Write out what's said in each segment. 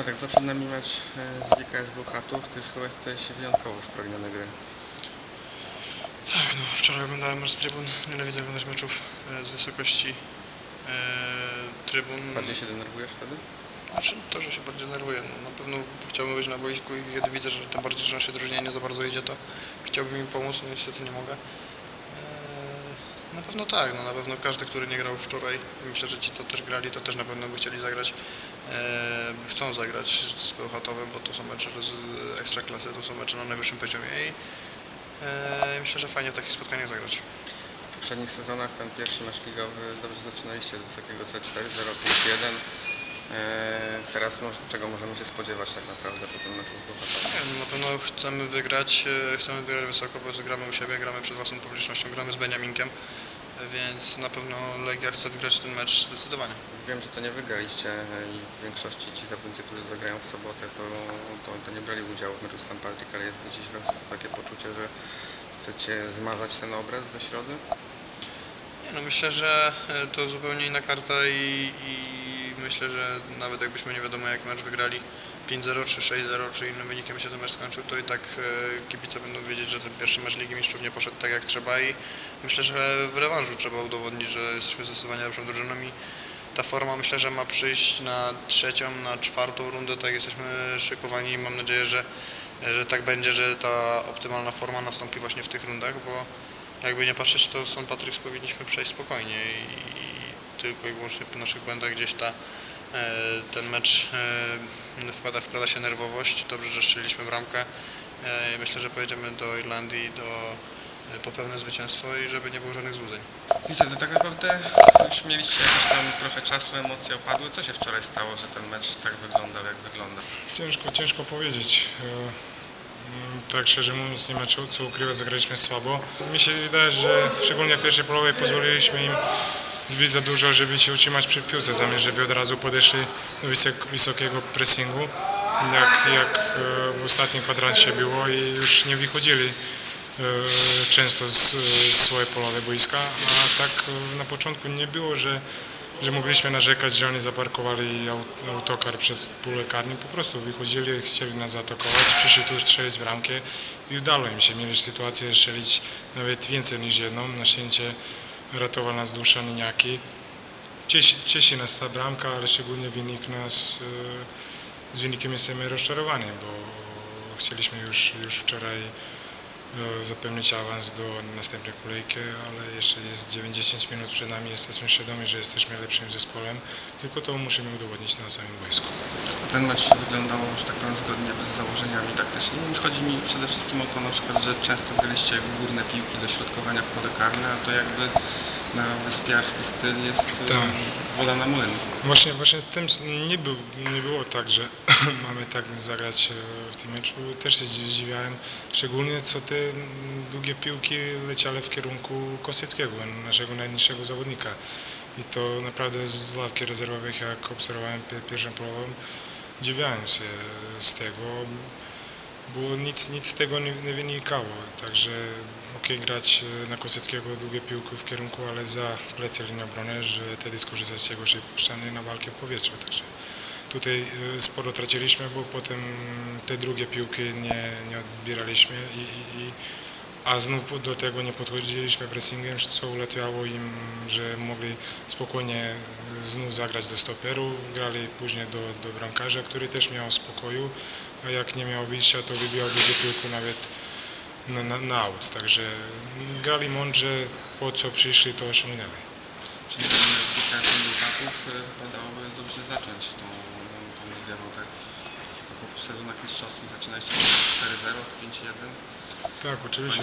Piotrek, to przed nami mecz e, z GKS Bełchatów. Ty już chyba jesteś wyjątkowo spragniony gry. Tak, no wczoraj oglądałem mecz z trybun. Nienawidzę oglądać meczów e, z wysokości e, trybun. Bardziej się denerwujesz wtedy? Znaczy to, że się bardziej denerwuję. No, na pewno chciałbym być na boisku i kiedy widzę, że tym bardziej, że nasze drużynie nie za bardzo idzie, to chciałbym im pomóc, no niestety nie mogę. E, na pewno tak, no na pewno każdy, który nie grał wczoraj, myślę, że ci, co też grali, to też na pewno by chcieli zagrać. Chcą zagrać z Bełchatowem, bo to są mecze z ekstraklasy, to są mecze na najwyższym poziomie i myślę, że fajnie w takich spotkaniach zagrać. W poprzednich sezonach ten pierwszy mecz ligowy dobrze zaczynaliście z wysokiego C4, 0-5-1. E, Teraz może, czego możemy się spodziewać tak naprawdę po tym meczu z Bełchatowem? No na pewno chcemy wygrać, e, chcemy wygrać wysoko, bo gramy u siebie, gramy przed własną publicznością, gramy z Beniaminkiem, więc na pewno Legia chce wygrać ten mecz zdecydowanie. Wiem, że to nie wygraliście e, i w większości ci zawodnicy, którzy zagrają w sobotę, to, to, to nie brali udziału w meczu z St. Patrick, ale jest gdzieś w was takie poczucie, że chcecie zmazać ten obraz ze środy? Nie, no myślę, że e, to zupełnie inna karta i, i myślę, że nawet jakbyśmy nie wiadomo jak mecz wygrali 5-0 czy 6-0 czy innym wynikiem się ten mecz skończył, to i tak e, kibice będą wiedzieć, że ten pierwszy mecz Ligi Mistrzów nie poszedł tak jak trzeba i myślę, że w rewanżu trzeba udowodnić, że jesteśmy zdecydowanie lepszą drużyną i ta forma myślę, że ma przyjść na trzecią, na czwartą rundę, tak jesteśmy szykowani i mam nadzieję, że, że tak będzie, że ta optymalna forma nastąpi właśnie w tych rundach, bo jakby nie patrzeć, to St. Patrick's powinniśmy przejść spokojnie i, tylko i wyłącznie po naszych błędach gdzieś ta, e, ten mecz e, wkłada, wkłada się nerwowość. Dobrze, że strzeliliśmy bramkę. E, Myślę, że pojedziemy do Irlandii do, po pełne zwycięstwo i żeby nie było żadnych złudzeń. Niestety, tak naprawdę już mieliście jakiś tam trochę czasu, emocje opadły. Co się wczoraj stało, że ten mecz tak wyglądał, jak wygląda? Ciężko, ciężko powiedzieć. Mm, Tak szczerze mówiąc, nie ma co, co ukrywać, zagraliśmy słabo. Mi się wydaje, że szczególnie w pierwszej połowie pozwoliliśmy im zbyt za dużo, żeby się utrzymać przy piłce, zamiast żeby od razu podeszli do wysok, wysokiego pressingu, jak, jak e, w ostatnim kwadrancie było i już nie wychodzili e, często z, z swojej połowy boiska, a tak e, na początku nie było, że że mogliśmy narzekać, że oni zaparkowali aut- autokar przez pół lekarni. Po prostu wychodzili, chcieli nas zaatakować, przyszli tu strzelić bramkę i udało im się. Mieli sytuację strzelić nawet więcej niż jedną. Na szczęście ratował nas Duszan Niniaki. Cieszy, cieszy nas ta bramka, ale szczególnie wynik nas, e, z wynikiem jesteśmy rozczarowani, bo chcieliśmy już, już wczoraj zapewnić awans do następnej kolejki, ale jeszcze jest 90 minut przed nami, jesteśmy świadomi, że jesteśmy lepszym zespołem, tylko to musimy udowodnić na samym boisku. Ten mecz wyglądał, że tak powiem, zgodnie z założeniami taktycznymi. Chodzi mi przede wszystkim o to na przykład, że często graliście górne piłki do środkowania w pole karne, a to jakby na wyspiarski styl jest Tak. woda na młyn. Właśnie, właśnie w tym nie, był, nie było tak, że mamy tak zagrać e, w tym meczu. Też się zdziwiałem, szczególnie co te długie piłki leciały w kierunku Kosyckiego, naszego najniższego zawodnika. I to naprawdę z ławki rezerwowych, jak obserwowałem pi- pierwszą połowę, dziwiałem się z tego, bo nic, nic z tego nie, nie wynikało. Także okej grać e, na Kosyckiego długie piłki w kierunku, ale za plecy linii obrony, że wtedy skorzystać z jego szybkości na walkę w powietrzu. Także tutaj e, sporo traciliśmy, bo potem te drugie piłki nie, nie odbieraliśmy i, i, a znów do tego nie podchodziliśmy pressingiem, co ułatwiało im, że mogli spokojnie znów zagrać do stoperów, grali później do, do bramkarza, który też miał spokoju, a jak nie miał wyjścia, to wybijał długie piłkę nawet na, na, na aut. Także grali mądrze, po co przyszli, to osiągnęli. Czyli Bełchatów e, wypadałoby dobrze zacząć tą, bo tak w, w sezonach mistrzowskich zaczynaliście 4-0, 5-1. Tak, oczywiście.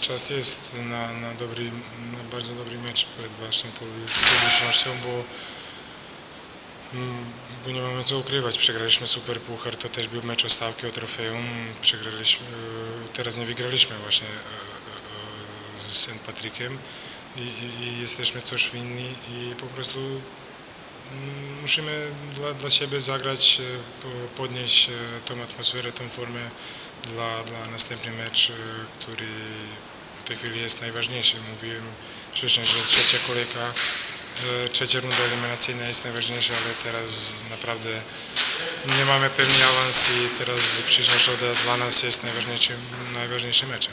Czas jest na, na, dobry, na bardzo dobry mecz przed waszą publicznością, bo, mm, bo nie mamy co ukrywać. Przegraliśmy Super Puchar, to też był mecz o stawkę, o trofeum. Przegraliśmy, e, teraz nie wygraliśmy właśnie e, e, z St. Patrickiem i, i, i jesteśmy coś winni i po prostu musimy dla, dla siebie zagrać, e, po- podnieść e, tą atmosferę, tą formę dla, dla następny mecz, e, który w tej chwili jest najważniejszy. Mówiłem wcześniej, że trzecia kolejka Trzecia runda eliminacyjna jest najważniejsza, ale teraz naprawdę nie mamy pewny awans i teraz przyszła środa dla nas jest najważniejszym, najważniejszym meczem.